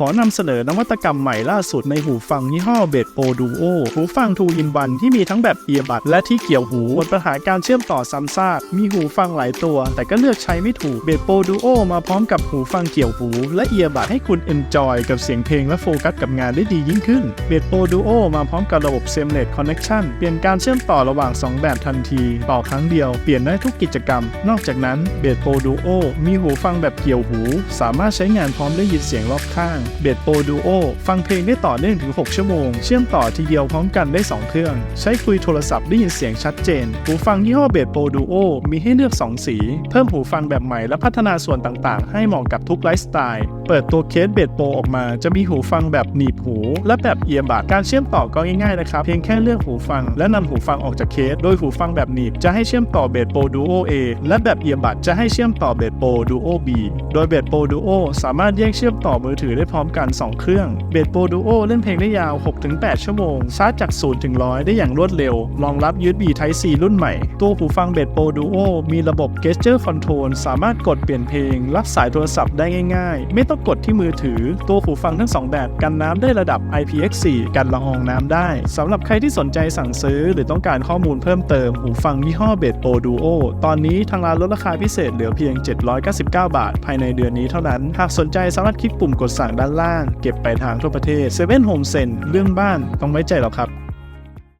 ขอนำเสนอนวัตกรรมใหม่ล่าสุดในหูฟังยี่ห้อเบดโ o ดูโอหูฟัง2 in 1ที่มีทั้งแบบเอียบัดและที่เกี่ยวหูหมดปัญหาการเชื่อมต่อซ้ำซากมีหูฟังหลายตัว แต่ก็เลือกใช้ไม่ถูกเบดโ o ดูโอมาพร้อมกับหูฟังเกี่ยวหูและเอียบัดให้คุณ enjoy กับเสียงเพลงและโฟกัสกับงานได้ดียิ่งขึ้นเบดโ o ดูโอมาพร้อมกับระบบ Seamless Connection เปลี่ยนการเชื่อมต่อระหว่าง 2 แบบทันที ต่อครั้งเดียวเปลี่ยนได้ทุกกิจกรรม นอกจากนั้นเบดโ o ดูโอมีหูฟังแบบเกี่ยวหู สามารถใช้งานพร้อมได้ยินเสียงรอบข้างเบดโ o ดูโอฟังเพลงได้ต่อเนื่องถึง 6 ชั่วโมง เชื่อมต่อทีเดียวพร้อมกันได้ 2 เครื่อง ใช้คุยโทรศัพท์ได้ยินเสียงชัดเจน หูฟังยี่ห้อเบดโ o ดูโอมีให้เลือก 2 สี เพิ่มหูฟังแบบใหม่และพัฒนาส่วนต่างๆ ให้เหมาะกับทุกไลฟ์สไตล์ เปิดตัวเคสเบดโ o ออกมา จะมีหูฟังแบบหนีบหู และแบบเอียบัดการเชื่อมต่อก็ง่ายๆนะครับเพียงแค่เลือกหูฟัง และนำหูฟังออกจากเคส โดยหูฟังแบบหนีบจะให้เชื่อมต่อเบดโ o ดูโอ A และแบบเอียบัดจะให้เชื่อมต่อเบดโ o ดูโอ B โดยเบดโ o ดูโอสามารถแยกเชื่อมต่อมือถือได้พร้อมกัน 2 เครื่องเบดโ o ดูโอเล่นเพลงได้ยาว 6-8 ชั่วโมง ชาร์จจาก 0 ถึง 100 ได้อย่างรวดเร็ว รองรับ USB Type C รุ่นใหม่ ตัวหูฟังเบดโ o ดูโอมีระบบ Gesture Control สามารถกดเปลี่ยนเพลง รับสายโทรศัพท์ได้ง่ายๆ ไม่ต้องกดที่มือถือ ตัวหูฟังทั้ง 2 แบบกันน้ำได้ระดับ IPX4 กันละอองน้ำได้สำหรับใครที่สนใจสั่งซื้อ หรือต้องการข้อมูลเพิ่มเติมหูฟังยี่ห้อเบดโ o ดูโอตอนนี้ทางร้านลดราคาพิเศษเหลือเพียง 799 บาท ภายในเดือนนี้เท่านั้น หากสนใจสามารถคลิกปุ่มกดสั่งด้านล่าง เก็บไปทางทั่วประเทศเซเว่นโฮมเซนเรื่องบ้านต้องไว้ใจหรอครับ